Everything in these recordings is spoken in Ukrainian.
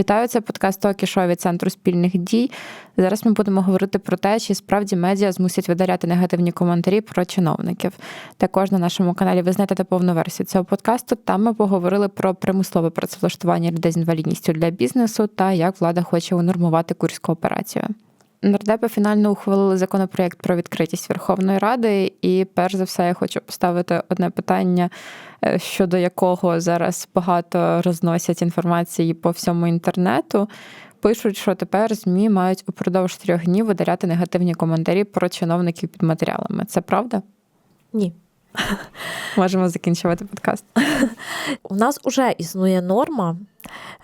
Вітаю, це подкаст Токі Шоу від центру спільних дій. Зараз ми будемо говорити про те, чи справді медіа змусять видаляти негативні коментарі про чиновників. Також на нашому каналі ви знайдете повну версію цього подкасту. Там ми поговорили про примусове працевлаштування людей з інвалідністю для бізнесу та як влада хоче унормувати курську операцію. Нардепи фінально ухвалили законопроєкт про відкритість Верховної Ради, і перш за все я хочу поставити одне питання, е, щодо якого зараз багато розносять інформації по всьому інтернету. Пишуть, що тепер ЗМІ мають упродовж трьох днів видаляти негативні коментарі про чиновників під матеріалами. Це правда? Ні. Можемо закінчувати подкаст. У нас вже існує норма,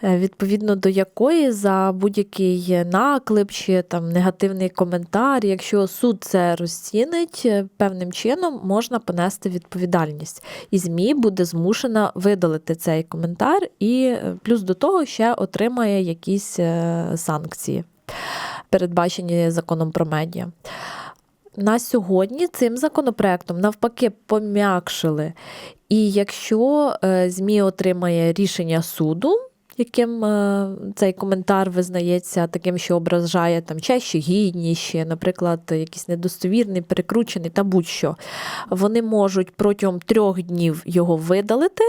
відповідно до якої за будь-який наклеп чи там негативний коментар, якщо суд це розцінить, е, певним чином можна понести відповідальність. І ЗМІ буде змушена видалити цей коментар, і е, плюс до того ще отримає якісь санкції, передбачені законом про медіа на сьогодні цим законопроектом навпаки пом'якшили. І якщо е, ЗМІ отримає рішення суду, яким е, цей коментар визнається таким, що ображає там чаще гідніші, наприклад, якийсь недостовірний, перекручений та будь-що, вони можуть протягом трьох днів його видалити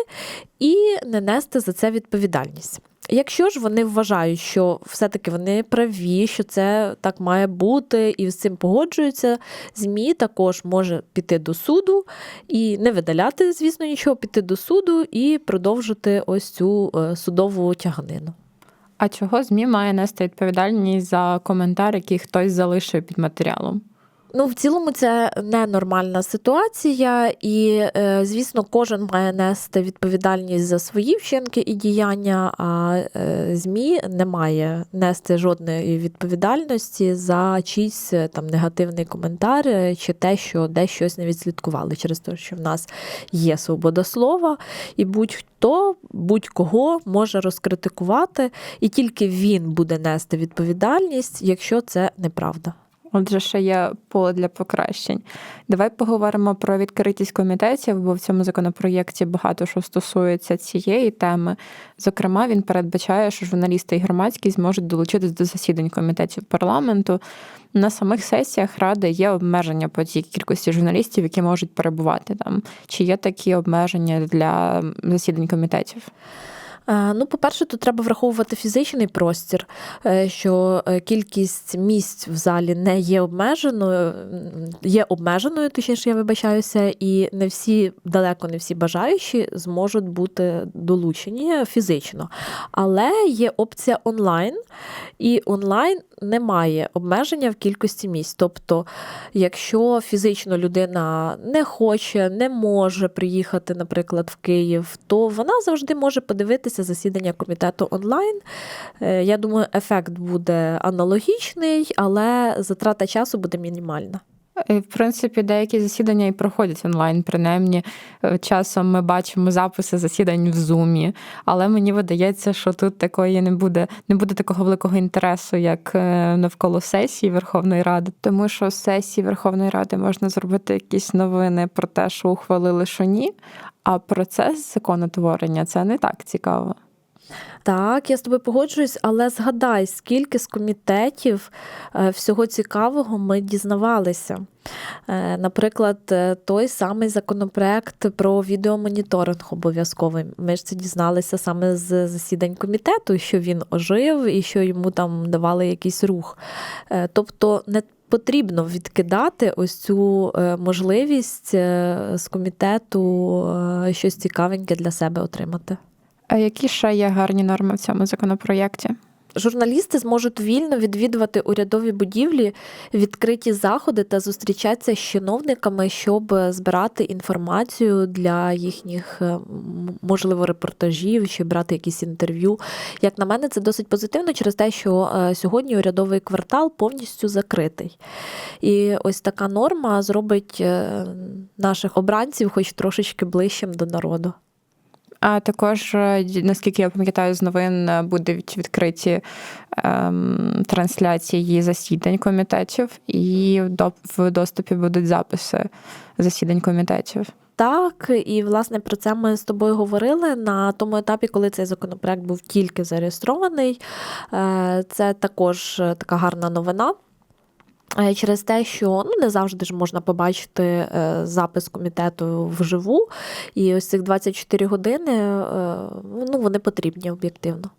і не нести за це відповідальність. Якщо ж вони вважають, що все-таки вони праві, що це так має бути, і з цим погоджуються, ЗМІ також може піти до суду і не видаляти, звісно, нічого, піти до суду і продовжити ось цю е, судову тяганину. А чого ЗМІ має нести відповідальність за коментар, який хтось залишив під матеріалом? Ну, в цілому, це ненормальна ситуація, і, е, звісно, кожен має нести відповідальність за свої вчинки і діяння, а е, ЗМІ не має нести жодної відповідальності за чийсь е, там негативний коментар чи те, що десь щось не відслідкували, через те, що в нас є свобода слова, і будь-хто, будь-кого може розкритикувати, і тільки він буде нести відповідальність, якщо це неправда. Отже, ще є поле для покращень. Давай поговоримо про відкритість комітетів, бо в цьому законопроєкті багато що стосується цієї теми. Зокрема, він передбачає, що журналісти і громадськість зможуть долучитись до засідань комітетів парламенту. На самих сесіях ради є обмеження по тій кількості журналістів, які можуть перебувати там. Чи є такі обмеження для засідань комітетів? Е, ну, по-перше, тут треба враховувати фізичний простір, е, що е, кількість місць в залі не є обмеженою, є обмеженою, точніше, я вибачаюся, і не всі, далеко не всі бажаючі зможуть бути долучені фізично. Але є опція онлайн, і онлайн немає обмеження в кількості місць. Тобто, якщо фізично людина не хоче, не може приїхати, наприклад, в Київ, то вона завжди може подивитися засідання комітету онлайн. Е, я думаю, ефект буде аналогічний, але затрата часу буде мінімальна. В принципі, деякі засідання і проходять онлайн, принаймні е, часом ми бачимо записи засідань в зумі, але мені видається, що тут такої не буде, не буде такого великого інтересу, як е, навколо сесії Верховної Ради, тому що з сесії Верховної Ради можна зробити якісь новини про те, що ухвалили, що ні. А процес законотворення це не так цікаво. Так, я з тобою погоджуюсь, але згадай, скільки з комітетів е, всього цікавого ми дізнавалися. Е, наприклад, е, той самий законопроект про відеомоніторинг обов'язковий. Ми ж це дізналися саме з засідань комітету, що він ожив і що йому там давали якийсь рух. Тобто не Потрібно відкидати ось цю можливість з комітету щось цікавеньке для себе отримати. А які ще є гарні норми в цьому законопроєкті? Журналісти зможуть вільно відвідувати урядові будівлі, відкриті заходи та зустрічатися з чиновниками, щоб збирати інформацію для їхніх, е, можливо, репортажів чи брати якісь інтерв'ю. Як на мене, це досить позитивно через те, що е, сьогодні урядовий квартал повністю закритий. І ось така норма зробить е, наших обранців, хоч трошечки ближчим до народу. А також, е, наскільки я пам'ятаю, з новин е, будуть відкриті ем, трансляції засідань комітетів, і в доступі будуть записи засідань комітетів. Так, і власне про це ми з тобою говорили на тому етапі, коли цей законопроект був тільки зареєстрований. Е, Це також така гарна новина. Е, Через те, що ну не завжди ж можна побачити е, запис комітету вживу, і ось цих 24 години е, ну вони потрібні об'єктивно.